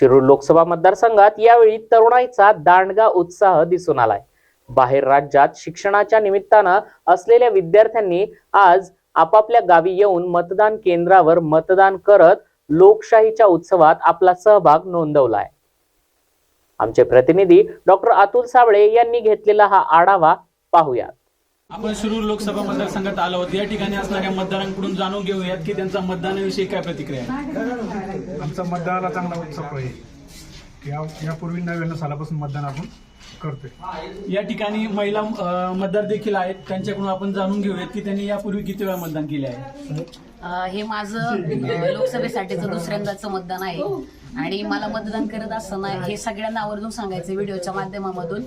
शिरूर लोकसभा मतदारसंघात यावेळी तरुणाईचा दांडगा उत्साह दिसून आलाय. बाहेर राज्यात शिक्षणाच्या निमित्तानं असलेल्या विद्यार्थ्यांनी आज आपापल्या गावी येऊन मतदान केंद्रावर मतदान करत लोकशाहीच्या उत्सवात आपला सहभाग नोंदवलाय. आमचे प्रतिनिधी डॉक्टर अतुल साबळे यांनी घेतलेला हा आढावा पाहूयात. आपण शिरूर लोकसभा मतदारसंघात आलो आहोत. या ठिकाणी असणाऱ्या मतदारांकडून जाणून घेऊयात की त्यांचा मतदानाविषयी काय प्रतिक्रिया आहे. आमचा मतदानाला चांगला उत्सव आहे या यापूर्वी नव्याण्णव सालापासून मतदान आपण करतोय. या ठिकाणी महिला मतदार देखील आहेत. त्यांच्याकडून आपण जाणून घेऊयात की त्यांनी यापूर्वी किती वेळा मतदान केले आहे? हे माझं लोकसभेसाठीचं दुसऱ्यांदाचं मतदान आहे. आणि मला मतदान करत असताना हे सगळ्यांना आवर्जून सांगायचं व्हिडिओच्या माध्यमामधून.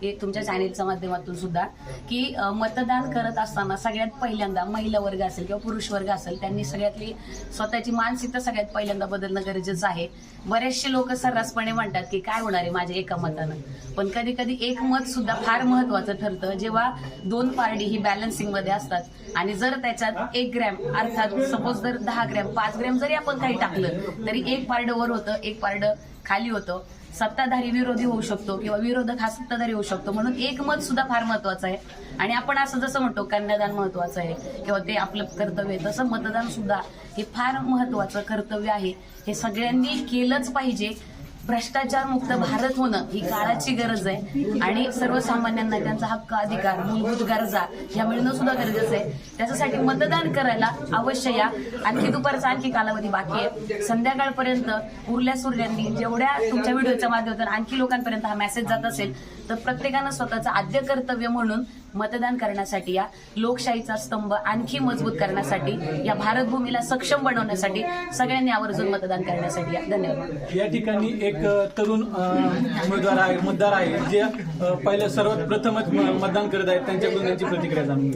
की तुमच्या चॅनेलच्या माध्यमातून सुद्धा की मतदान करत असताना सगळ्यात पहिल्यांदा महिला वर्ग असेल किंवा पुरुष वर्ग असेल त्यांनी सगळ्यातली स्वतःची मानसिकता सगळ्यात पहिल्यांदा बदलणं गरजेचं आहे. बरेचसे लोक सर्रासपणे म्हणतात की काय होणार आहे माझ्या एका मतानं? पण कधी कधी एक मत सुद्धा फार महत्वाचं ठरतं. जेव्हा दोन पार्टी ही बॅलन्सिंगमध्ये असतात आणि जर त्याच्यात एक ग्रॅम अर्थात सपोज जर दहा ग्रॅम पाच ग्रॅम जरी आपण काही टाकलं तरी एक पार्ड वर होतं एक पार्ड खाली होतं. सत्ताधारी विरोधी होऊ शकतो किंवा विरोधक हा सत्ताधारी होऊ शकतो. म्हणून एक मत सुद्धा फार महत्वाचं आहे. आणि आपण असं जसं म्हणतो कन्यादान महत्वाचं आहे किंवा ते आपलं कर्तव्य आहे तसं मतदान सुद्धा हे फार महत्वाचं कर्तव्य आहे. हे सगळ्यांनी केलंच पाहिजे. भ्रष्टाचार मुक्त भारत होणं ही काळाची गरज आहे. आणि सर्वसामान्यांना त्यांचा हक्क अधिकार मूलभूत गरजा या मिळणं सुद्धा गरजेचं आहे. त्याच्यासाठी मतदान करायला अवश्य या. आणखी दुपारचा आणखी कालावधी बाकी आहे. संध्याकाळपर्यंत उरल्या सुरल्यांनी जेवढ्या तुमच्या व्हिडिओच्या माध्यमातून आणखी लोकांपर्यंत हा मेसेज जात असेल तर प्रत्येकानं स्वतःचं आद्य कर्तव्य म्हणून मतदान करण्यासाठी या लोकशाहीचा स्तंभ आणखी मजबूत करण्यासाठी या भारतभूमीला सक्षम बनवण्यासाठी सगळ्यांनी आवर्जून मतदान करण्यासाठी या. धन्यवाद. या ठिकाणी एक तरुण उमेदवार आहे मतदार आहे जे अ, पहिलं सर्वात प्रथमच मतदान करत आहेत. त्यांच्याकडून त्यांची प्रतिक्रिया जाणून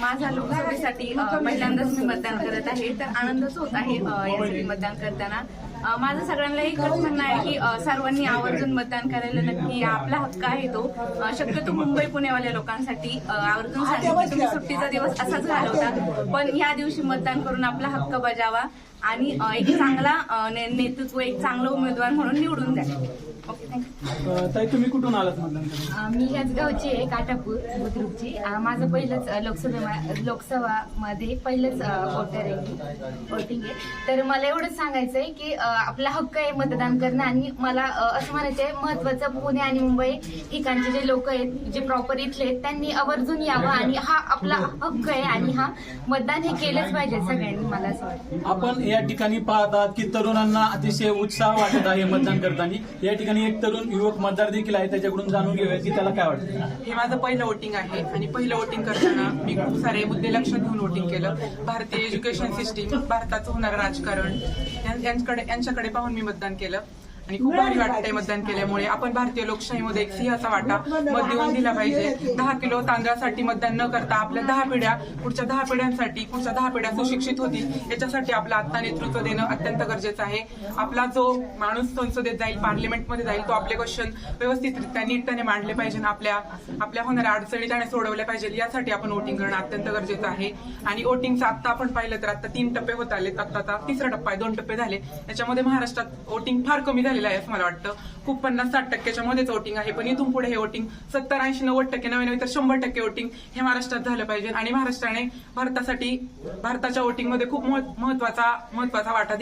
माझ्या लोकसभेसाठी पहिल्यांदाच मी मतदान करत आहे. तर आनंदच होत आहे यासाठी मतदान करताना. माझं सगळ्यांना एकच म्हणणं आहे की सर्वांनी आवर्जून मतदान करायला नक्की. आपला हक्क आहे तो. शक्यतो मुंबई पुणेवाल्या लोकांसाठी आवर्जून सांगेन की तुम्ही सुट्टीचा दिवस असाच घालवता. पण या दिवशी मतदान करून आपला हक्क बजावा. आणि एक चांगला ने- नेतृत्व एक चांगला उमेदवार म्हणून निवडून द्या. ओके थँक्यू अ, ताई तुम्ही कुठून आलात मतदान मी ह्याच गावची आहे काटापूर बुद्रुकची. अं, माझं पहिलंच अं, लोकसभे लोकसभामध्ये पहिलंच वोटर आहे वोटिंग आहे. तर मला एवढंच सांगायचं आहे की अं, आपला हक्क आहे मतदान करणं आणि मला अं, असं म्हणायचं आहे महत्वाचं पुणे आणि मुंबई ठिकाणचे जे लोक आहेत जे प्रॉपर इथले आहेत त्यांनी आवर्जून यावं आणि हा आपला हक्क आहे आणि हा मतदान हे केलंच पाहिजे सगळ्यांनी मला असं वाटतं. आपण या ठिकाणी पाहतात की तरुणांना अतिशय उत्साह वाटत आहे मतदान करताना. या ठिकाणी एक तरुण युवक मतदार देखील आहे. त्याच्याकडून जाणून घेऊया की त्याला काय वाटतं. हे माझं पहिलं वोटिंग आहे. आणि पहिलं वोटिंग करताना मी खूप सारे मुद्दे लक्षात घेऊन वोटिंग केलं. भारतीय एज्युकेशन सिस्टीम भारताचं होणारं राजकारण यांच्याकडे यांच्याकडे पाहून मी मतदान केलं. आणि खूप भारी वाटतंय मतदान केल्यामुळे. आपण भारतीय लोकशाहीमध्ये एक सिंहाचा वाटा मत देऊन दिला पाहिजे. दहा किलो तांदळासाठी मतदान न करता आपल्या दहा पिढ्या पुढच्या दहा पिढ्यांसाठी पुढच्या दहा पिढ्या सुशिक्षित होतील याच्यासाठी आपलं आत्ता नेतृत्व देणं अत्यंत गरजेचं आहे. आपला जो माणूस संसदेत जाईल पार्लिमेंटमध्ये जाईल तो आपले क्वेश्चन व्यवस्थितरित्या नीटपणे मांडले पाहिजे आपल्या आपल्या होणाऱ्या अडचणी त्याने सोडवल्या पाहिजे यासाठी आपण वोटिंग करणं अत्यंत गरजेचं आहे. आणि वोटिंगचं आत्ता आपण पाहिलं तर आता तीन टप्पे होत आले आता तिसरा टप्पा आहे दोन टप्पे झाले. त्याच्यामध्ये महाराष्ट्रात वोटिंग फार कमी झालेलं आहे असं मला वाटतं. खूप पन्नास साठ टक्क्याच्या मध्येच वोटिंग आहे. पण इथून पुढे हे वोटिंग सत्तर ऐंशी नव्वद टक्के नव्याण्णव तर शंभर टक्के वोटिंग हे महाराष्ट्रात झालं पाहिजे. आणि महाराष्ट्राने भारतासाठी भारताच्या वोटिंगमध्ये खूप महत्त्वाचा महत्त्वाचा वाटा